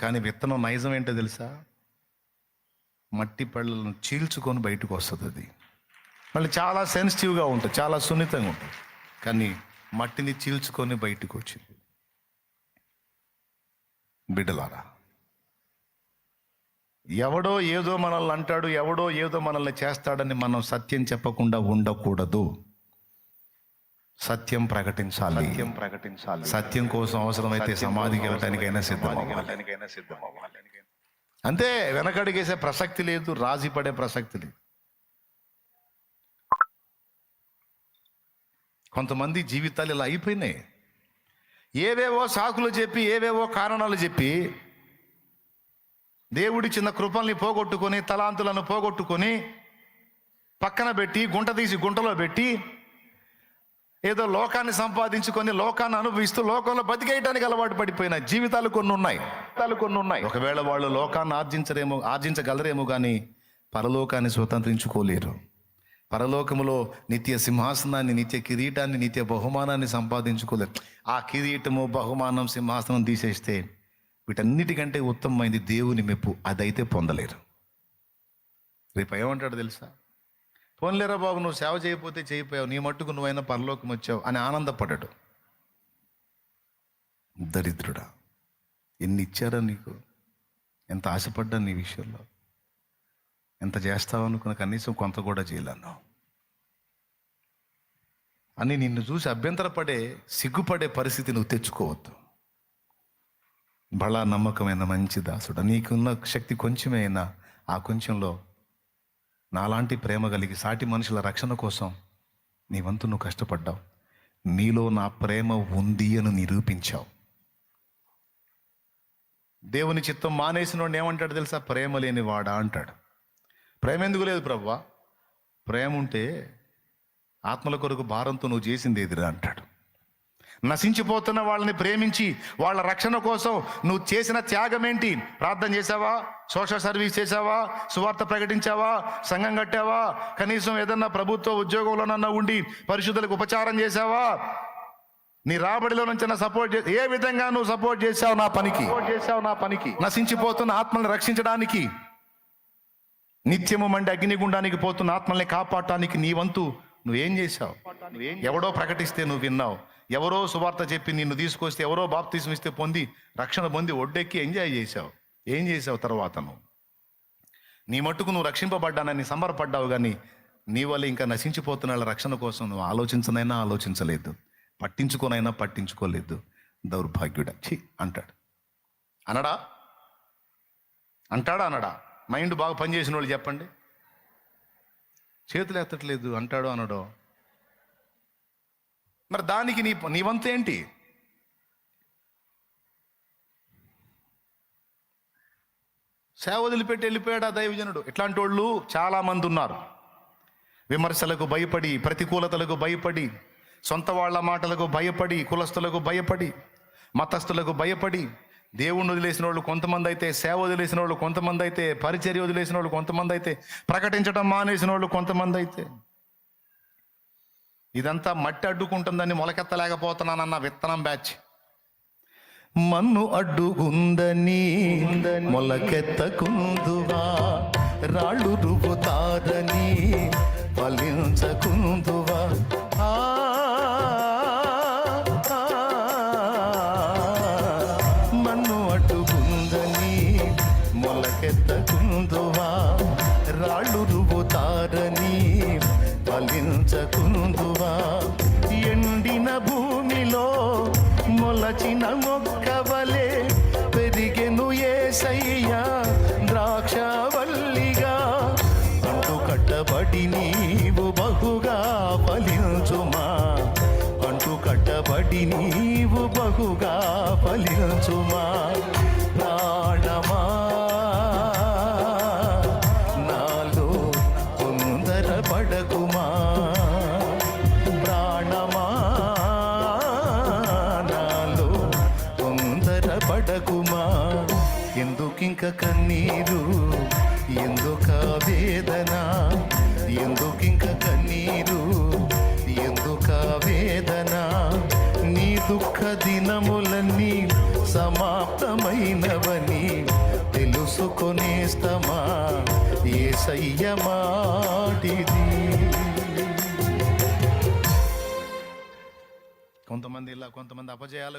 కానీ విత్తనం నైజం ఏంటో తెలుసా? మట్టి పళ్ళను చీల్చుకొని బయటకు వస్తుంది అది. మళ్ళీ చాలా సెన్సిటివ్గా ఉంటుంది చాలా సున్నితంగా ఉంటుంది. కానీ మట్టిని చీల్చుకొని బయటకు వచ్చింది. బిడ్డలారా ఎవడో ఏదో మనల్ని అంటాడు ఎవడో ఏదో మనల్ని చేస్తాడని మనం సత్యం చెప్పకుండా ఉండకూడదు. సత్యం ప్రకటించాలి. సత్యం ప్రకటించాలి. సత్యం కోసం అవసరమైతే సమాధికి వెళ్ళటానికైనా సిద్ధం అంతే వెనకడిగేసే ప్రసక్తి లేదు రాజీ పడే ప్రసక్తి లేదు. కొంతమంది జీవితాలు ఇలా అయిపోయినాయి. ఏవేవో సాకులు చెప్పి ఏవేవో కారణాలు చెప్పి దేవుడి చిన్న కృపల్ని పోగొట్టుకొని తలాంతులను పోగొట్టుకొని పక్కన పెట్టి గుంట తీసి గుంటలో పెట్టి ఏదో లోకాన్ని సంపాదించుకొని లోకాన్ని అనుభవిస్తూ లోకంలో బతికేయడానికి అలవాటు పడిపోయిన జీవితాలు కొన్ని ఉన్నాయి. జీవితాలు కొన్ని ఉన్నాయి. ఒకవేళ వాళ్ళు లోకాన్ని ఆర్జించరేమో ఆర్జించగలరేమో కానీ పరలోకాన్ని స్వతంత్రించుకోలేరు. పరలోకములో నిత్య సింహాసనాన్ని నిత్య కిరీటాన్ని నిత్య బహుమానాన్ని సంపాదించుకోలేరు. ఆ కిరీటము బహుమానం సింహాసనం తీసేస్తే వీటన్నిటికంటే ఉత్తమమైంది దేవుని మెప్పు. అదైతే పొందలేరు. రేపు ఏమంటాడు తెలుసా? పోన్లేరా బాబు నువ్వు సేవ చేయకపోతే చేయిపోయావు నీ మట్టుకు నువ్వైనా పరలోకం వచ్చావు అని ఆనందపడ్డాడు. దరిద్రుడా ఎన్ని ఇచ్చారా నీకు? ఎంత ఆశపడ్డా నీ విషయంలో? ఎంత చేస్తావు అనుకున్న కనీసం కొంత కూడా చేయలేను అని నిన్ను చూసి అభ్యంతరపడే సిగ్గుపడే పరిస్థితి నువ్వు తెచ్చుకోవద్దు. బలా నమ్మకమైన మంచి దాసుడు నీకున్న శక్తి కొంచెమే అయినా ఆ కొంచెంలో నాలాంటి ప్రేమ కలిగి సాటి మనుషుల రక్షణ కోసం నీ వంతు నువ్వు కష్టపడ్డావు. నీలో నా ప్రేమ ఉంది అని నిరూపించావు. దేవుని చిత్తం మానేసిన ఏమంటాడు తెలుసా? ప్రేమ లేని వాడా అంటాడు. ప్రేమ ఎందుకు లేదు ప్రవ్వా ప్రేమ ఉంటే ఆత్మల కొరకు భారంతో నువ్వు చేసింది ఎదురా అంటాడు. నశించిపోతున్న వాళ్ళని ప్రేమించి వాళ్ళ రక్షణ కోసం నువ్వు చేసిన త్యాగం ఏంటి ప్రార్థన చేసావా సోషల్ సర్వీస్ చేసావా సువార్త ప్రకటించావా? సంఘం కట్టావా? కనీసం ఏదన్నా ప్రభుత్వ ఉద్యోగంలోనన్నా ఉండి పరిశుద్ధులకు ఉపచారం చేసావా నీ రాబడిలో నుంచి సపోర్ట్ చే ఏ విధంగా నువ్వు సపోర్ట్ చేసావు నా పనికి? చేసావు నా పనికి. నశించిపోతున్న ఆత్మల్ని రక్షించడానికి నిత్యము మండి అగ్నిగుండానికి పోతున్న ఆత్మల్ని కాపాడటానికి నీ వంతు నువ్వేం చేశావు? ఎవడో ప్రకటిస్తే నువ్వు విన్నావు. ఎవరో సువార్త చెప్పి నిన్ను తీసుకొస్తే ఎవరో బాప్తీసం ఇస్తే పొంది రక్షణ పొంది ఒడ్డెక్కి ఎంజాయ్ చేశావు. ఏం చేసావు తర్వాత నువ్వు? నీ మట్టుకు నువ్వు రక్షింపబడ్డానని సంబరపడ్డావు కానీ నీ వల్ల ఇంకా నశించిపోతున్న వాళ్ళ రక్షణ కోసం నువ్వు ఆలోచించనైనా ఆలోచించలేదు. పట్టించుకోనైనా పట్టించుకోలేదు. దౌర్భాగ్యుడా. ఛీ! అంటాడు. అనడా? అంటాడా అనడా? మైండ్ బాగా పనిచేసిన వాళ్ళు చెప్పండి. చేతులు ఎత్తట్లేదు. అంటాడో అనడో? మరి దానికి నీ నీ వంతు ఏంటి? సేవ వదిలిపెట్టి వెళ్ళిపోయాడు ఆ దైవజనుడు. ఇట్లాంటి వాళ్ళు చాలామంది ఉన్నారు. విమర్శలకు భయపడి ప్రతికూలతలకు భయపడి సొంత వాళ్ళ మాటలకు భయపడి కులస్తులకు భయపడి మతస్థులకు భయపడి దేవుణ్ణి వదిలేసిన వాళ్ళు కొంతమంది అయితే సేవ వదిలేసిన వాళ్ళు కొంతమంది అయితే పరిచర్య వదిలేసిన వాళ్ళు కొంతమంది అయితే ప్రకటించడం మానేసిన వాళ్ళు కొంతమంది అయితే ఇదంతా మట్టి అడ్డుకుంటుందని మొలకెత్తలేకపోతున్నానన్న విత్తనం బ్యాచ్. మన్ను అడ్డుకుందని మొలకెత్తకుందువా? రాళ్ళు రుబుతారని ఫలించకుందువా? మన్ను అడ్డుకుందని మొలకెత్తకుందువా? రాళ్ళు రుబుతారని ఫలించకుందువా? ఫలించుమా అంటూ కట్టబడి నీవు బహుగా ఫలించుమా. ప్రాణమా. నాలో తొందర పడకుమా. ప్రాణమా. నాలో తొందర పడకుమా. ఎందుకింక కన్నీరు? ఎందుక వేదన? ఎందుకింక కన్నీరు? దినములన్నీ సమాప్తమైనవని తెలుసుకొనేస్తమా ఏ మాటిది. కొంతమంది ఇలా కొంతమంది అపజయాలు